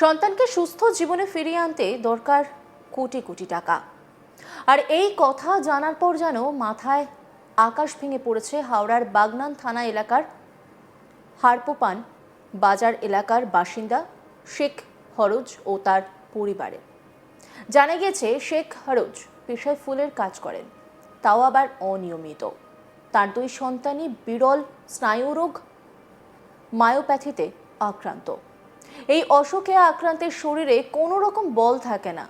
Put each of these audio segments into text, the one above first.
সন্তানকে সুস্থ জীবনে ফিরিয়ে আনতে দরকার কোটি কোটি টাকা। আর এই কথা জানার পর যেন মাথায় আকাশ ভেঙে পড়েছে হাওড়ার বাগনান থানা এলাকার হারপোপান বাজার এলাকার বাসিন্দা শেখ হরজ ও তার পরিবারে। জানা গেছে শেখ হরজ পেশায় ফুলের কাজ করেন, তাও আবার অনিয়মিত। তার দুই সন্তানই বিরল স্নায়ুরোগ মায়োপ্যাথিতে আক্রান্ত। এই অসুখে আক্রান্তের শরীরে কোনো রকম বল থাকে না।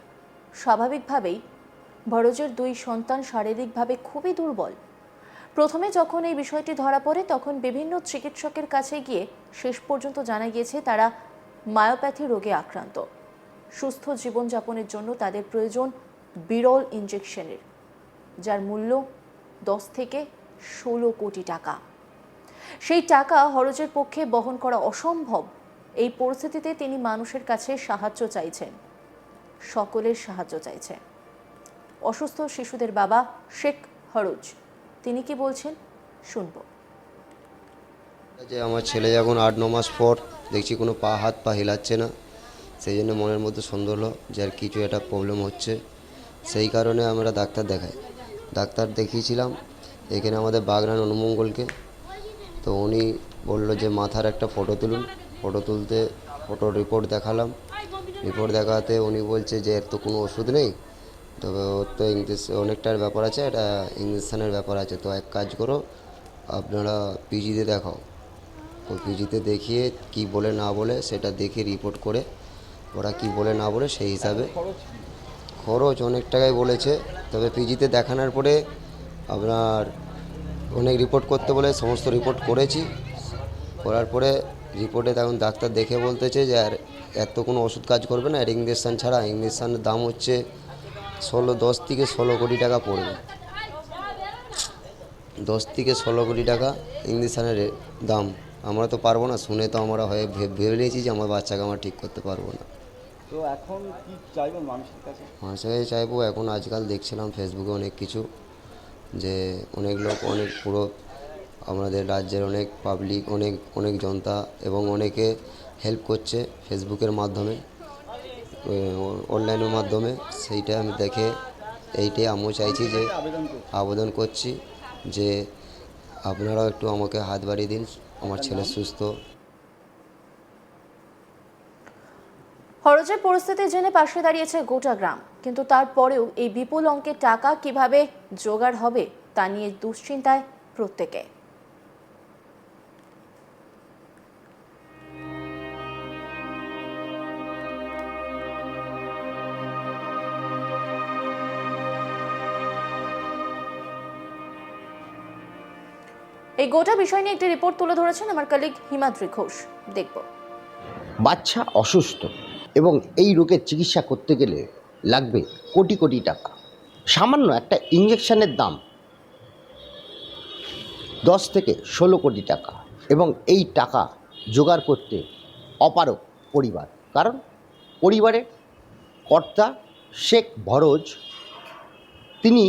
স্বাভাবিকভাবেই ভরজের দুই সন্তান শারীরিকভাবে খুবই দুর্বল। প্রথমে যখন এই বিষয়টি ধরা পড়ে, তখন বিভিন্ন চিকিৎসকের কাছে গিয়ে শেষ পর্যন্ত জানা গিয়েছে তারা মায়োপ্যাথি রোগে আক্রান্ত। সুস্থ জীবনযাপনের জন্য তাদের প্রয়োজন বিরল ইঞ্জেকশনের যার মূল্য দশ থেকে ষোলো কোটি টাকা। সেই টাকা হরজের পক্ষে বহন করা অসম্ভব। এই পরিস্থিতিতে তিনি মানুষের কাছে সাহায্য চাইছেন। সকলের সাহায্য চাইছেন। অসুস্থ শিশুদের বাবা শেখ হরুজ, তিনি কি বলছেন? শুনব। যে আমার ছেলে যখন আট, ন মাস পর দেখছি কোনো পা, হাত, পা হিলাচ্ছে না। সেই জন্য মনের মধ্যে সন্দেহ হলো যে আর কিছু একটা প্রবলেম হচ্ছে। সেই কারণে আমরা ডাক্তার দেখাই। ডাক্তার দেখিয়েছিলাম, এখানে আমাদের বাগনান অনুমঙ্গলকে। তো উনি বলল যে মাথার একটা ফটো তুলুন। ফটো তুলতে ফটো রিপোর্ট দেখালাম। রিপোর্ট দেখাতে উনি বলছে যে, এর তো কোনো ওষুধ নেই। তবে ওর তো ইংলিশ অনেকটার ব্যাপার আছে এটা ইঞ্জেকশনের ব্যাপার আছে। তো এক কাজ করো, আপনারা পিজিতে দেখাও। তো পিজিতে দেখিয়ে কি বলে না বলে সেটা দেখে রিপোর্ট করে, ওরা কি বলে না বলে সেই হিসাবে। খরচ অনেক টাকাই বলেছে, তবে পিজিতে দেখানোর পরে আপনার অনেক রিপোর্ট করতে বলে, সমস্ত রিপোর্ট করেছি। করার পরে রিপোর্টে তখন ডাক্তার দেখে বলতেছে যে আর এত কোনো ওষুধ কাজ করবে না আর ইঞ্জেকশান ছাড়া ইঞ্জেকশানের দাম হচ্ছে ষোলো দশ থেকে ষোলো কোটি টাকা পড়বে। দশ থেকে ষোলো কোটি টাকা ইঞ্জেকশানের দাম। আমরা তো পারব না শুনে তো আমরা হয়ে ভেবে নিয়েছি যে আমার বাচ্চাকে আমরা ঠিক করতে পারব না। তো এখন কি চাইবেন মানুষের কাছে? মানুষের কাছে চাইব এখন আজকাল দেখছিলাম ফেসবুকে অনেক কিছু যে অনেক লোক অনেক পুরো আমাদের রাজ্যের অনেক পাবলিক অনেক অনেক জনতা এবং অনেকে হেল্প করছে ফেসবুকের মাধ্যমে অনলাইনের মাধ্যমে। সেইটা আমি দেখে এইটাই আমিও চাইছি যে আবেদন করছি যে আপনারাও একটু আমাকে হাত বাড়িয়ে দিন, আমার ছেলে সুস্থ। খরচের পরিস্থিতি জেনে পাশে দাঁড়িয়েছে গোটা গ্রাম, কিন্তু তারপরেও এই বিপুল অঙ্কের টাকা কীভাবে জোগাড় হবে তা নিয়ে দুশ্চিন্তায় প্রত্যেকে। এই গোটা বিষয় নিয়ে একটি রিপোর্ট তুলে ধরেছেন আমার কলিগ হিমাদ্রি ঘোষ। দেখব। বাচ্চা অসুস্থ এবং এই রোগের চিকিৎসা করতে গেলে লাগবে কোটি কোটি টাকা। সামান্য একটা ইঞ্জেকশনের দাম দশ থেকে ষোলো কোটি টাকা এবং এই টাকা জোগাড় করতে অপারক পরিবার। কারণ পরিবারের কর্তা শেখ ভরজ তিনি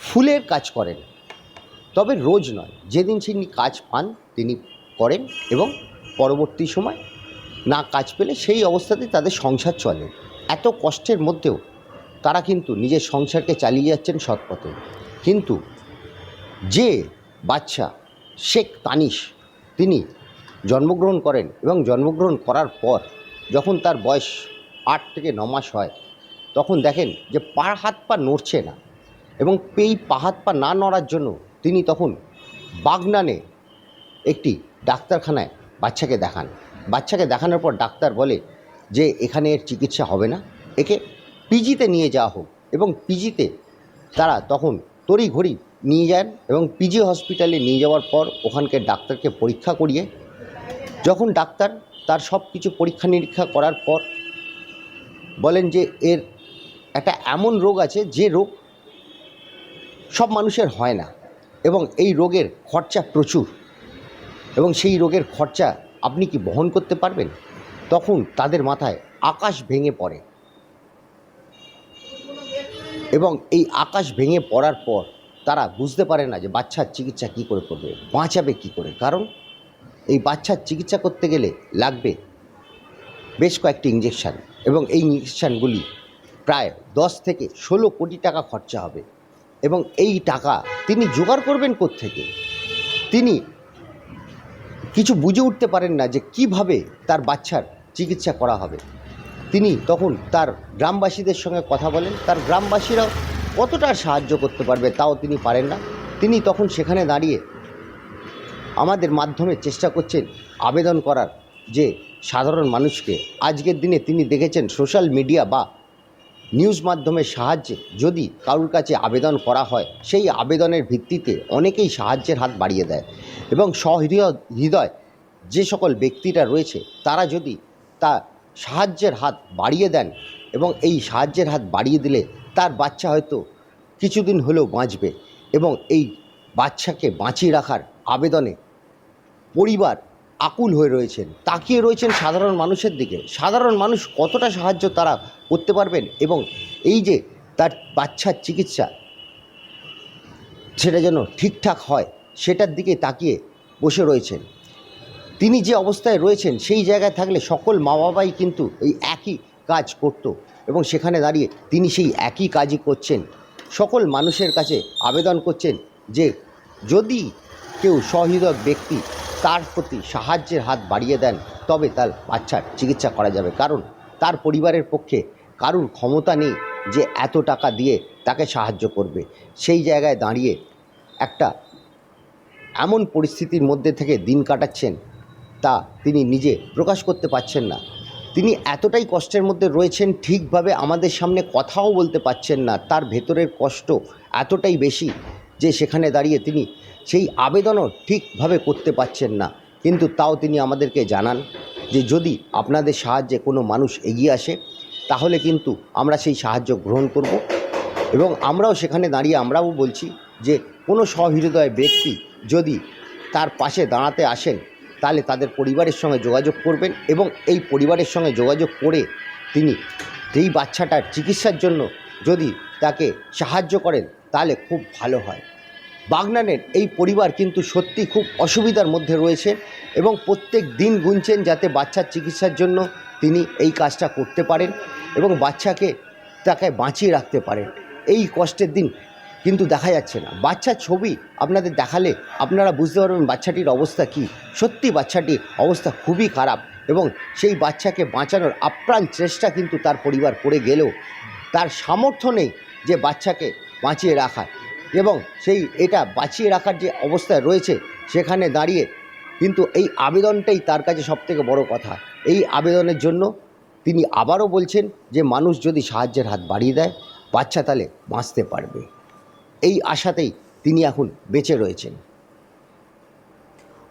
ফুলের কাজ করেন। তবে রোজ নয়। যেদিন তিনি কাজ পান, তিনি করেন এবং পরবর্তী সময় না কাজ পেলে সেই অবস্থাতেই তাদের সংসার চলে। এত কষ্টের মধ্যেও তারা কিন্তু নিজের সংসারকে চালিয়ে যাচ্ছেন সৎপথে। কিন্তু যে বাচ্চা শেখ তানিশ, তিনি জন্মগ্রহণ করেন এবং জন্মগ্রহণ করার পর যখন তার বয়স আট থেকে ন মাস হয়, তখন দেখেন যে পা হাত পা নড়ছে না এবং এই পা হাত পা না নড়ার জন্য তিনি তখন বাগনানে একটি ডাক্তারখানায় বাচ্চাকে দেখান। বাচ্চাকে দেখানোর পর ডাক্তার বলে যে, এখানে এর চিকিৎসা হবে না। একে পিজিতে নিয়ে যাওয়া হোক। এবং পিজিতে তারা তখন তড়িঘড়ি নিয়ে যান এবং পিজি হসপিটালে নিয়ে যাওয়ার পর ওখানকার ডাক্তারকে পরীক্ষা করিয়ে যখন ডাক্তার তার সব কিছু পরীক্ষা নিরীক্ষা করার পর বলেন যে, এর একটা এমন রোগ আছে যে রোগ সব মানুষের হয় না। এবং এই রোগের খরচা প্রচুর। এবং সেই রোগের খরচা আপনি কি বহন করতে পারবেন? তখন তাদের মাথায় আকাশ ভেঙে পড়ে। এবং এই আকাশ ভেঙে পড়ার পর তারা বুঝতে পারে না যে বাচ্চার চিকিৎসা কী করে করবে, বাঁচাবে কী করে। কারণ এই বাচ্চার চিকিৎসা করতে গেলে লাগবে বেশ কয়েকটি ইঞ্জেকশান এবং এই ইঞ্জেকশানগুলি প্রায় দশ থেকে ষোলো কোটি টাকা খরচা হবে। এবং এই টাকা তিনি জোগাড় করবেন থেকে তিনি কিছু বুঝে উঠতে পারেন না যে কীভাবে তার বাচ্চার চিকিৎসা করা হবে। তিনি তখন তার গ্রামবাসীদের সঙ্গে কথা বলেন। তার গ্রামবাসীরাও কতটা সাহায্য করতে পারবে তাও তিনি পারেন না। তিনি তখন সেখানে দাঁড়িয়ে আমাদের মাধ্যমে চেষ্টা করছেন আবেদন করার যে সাধারণ মানুষকে। আজকের দিনে তিনি দেখেছেন, সোশ্যাল মিডিয়া বা নিউজ মাধ্যমের সাহায্যে যদি কারোর কাছে আবেদন করা হয়, সেই আবেদনের ভিত্তিতে অনেকেই সাহায্যের হাত বাড়িয়ে দেয় এবং সহৃদয় হৃদয় যে সকল ব্যক্তিরা রয়েছে, তারা যদি তা সাহায্যের হাত বাড়িয়ে দেন এবং এই সাহায্যের হাত বাড়িয়ে দিলে তার বাচ্চা হয়তো কিছুদিন হলেও বাঁচবে এবং এই বাচ্চাকে বাঁচিয়ে রাখার আবেদনে পরিবার আকুল হয়ে রয়েছেন। তাকিয়ে রয়েছেন সাধারণ মানুষের দিকে। সাধারণ মানুষ কতটা সাহায্য তারা করতে পারবেন এবং এই যে তার বাচ্চার চিকিৎসা সেটা যেন ঠিকঠাক হয়, সেটার দিকে তাকিয়ে বসে রয়েছেন। তিনি যে অবস্থায় রয়েছেন, সেই জায়গায় থাকলে সকল মা বাবাই কিন্তু এই একই কাজ করত এবং সেখানে দাঁড়িয়ে তিনি সেই একই কাজই করছেন। সকল মানুষের কাছে আবেদন করছেন যে যদি কেউ সহৃদয় ব্যক্তি তার প্রতি সাহায্যের হাত বাড়িয়ে দেন, তবে তার বাচ্চার চিকিৎসা করা যাবে। কারণ তার পরিবারের পক্ষে কারুর ক্ষমতা নেই যে এত টাকা দিয়ে তাকে সাহায্য করবে। সেই জায়গায় দাঁড়িয়ে একটা এমন পরিস্থিতির মধ্যে থেকে দিন কাটাচ্ছেন, তা তিনি নিজে প্রকাশ করতে পারছেন না। তিনি এতটাই কষ্টের মধ্যে রয়েছেন, ঠিকভাবে আমাদের সামনে কথাও বলতে পারছেন না। তার ভেতরের কষ্ট এতটাই বেশি যে সেখানে দাঁড়িয়ে তিনি সেই আবেদনও ঠিকভাবে করতে পারছেন না। কিন্তু তাও তিনি আমাদেরকে জানান যে যদি আপনাদের সাহায্যে কোনো মানুষ এগিয়ে আসে তাহলে কিন্তু আমরা সেই সাহায্য গ্রহণ করব। এবং আমরাও সেখানে দাঁড়িয়ে আমরাও বলছি যে কোনো সহৃদয় ব্যক্তি যদি তার পাশে দাঁড়াতে আসেন, তাহলে তাদের পরিবারের সঙ্গে যোগাযোগ করবেন এবং এই পরিবারের সঙ্গে যোগাযোগ করে তিনি এই বাচ্চাটার চিকিৎসার জন্য যদি তাকে সাহায্য করেন, তাহলে খুব ভালো হয়। বাগনানের এই পরিবার কিন্তু সত্যি খুব অসুবিধার মধ্যে রয়েছে এবং প্রত্যেক দিন গুনছেন যাতে বাচ্চার চিকিৎসার জন্য তিনি এই কাজটা করতে পারেন এবং বাচ্চাকে তাকে বাঁচিয়ে রাখতে পারেন। এই কষ্টের দিন কিন্তু দেখা যাচ্ছে না। বাচ্চার ছবি আপনাদের দেখালে আপনারা বুঝতে পারবেন বাচ্চাটির অবস্থা কি। সত্যি বাচ্চাটির অবস্থা খুবই খারাপ এবং সেই বাচ্চাকে বাঁচানোর আপ্রাণ চেষ্টা কিন্তু তার পরিবার করে গেলেও তার সামর্থ্য নেই যে বাচ্চাকে বাঁচিয়ে রাখার এবং সেই এটা বাঁচিয়ে রাখার যে অবস্থায় রয়েছে সেখানে দাঁড়িয়ে কিন্তু এই আবেদনটাই তার কাছে সবথেকে বড় কথা। এই আবেদনের জন্য তিনি আবারও বলছেন যে মানুষ যদি সাহায্যের হাত বাড়িয়ে দেয়, বাচ্চা তাহলে বাঁচতে পারবে। এই আশাতেই তিনি এখন বেঁচে রয়েছেন।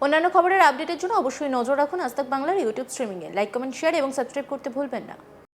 অন্যান্য খবরের আপডেটের জন্য অবশ্যই নজর রাখুন আজ বাংলার ইউটিউব স্ট্রিমিংয়ে লাইক কমেন্ট শেয়ার এবং সাবস্ক্রাইব করতে ভুলবেন না।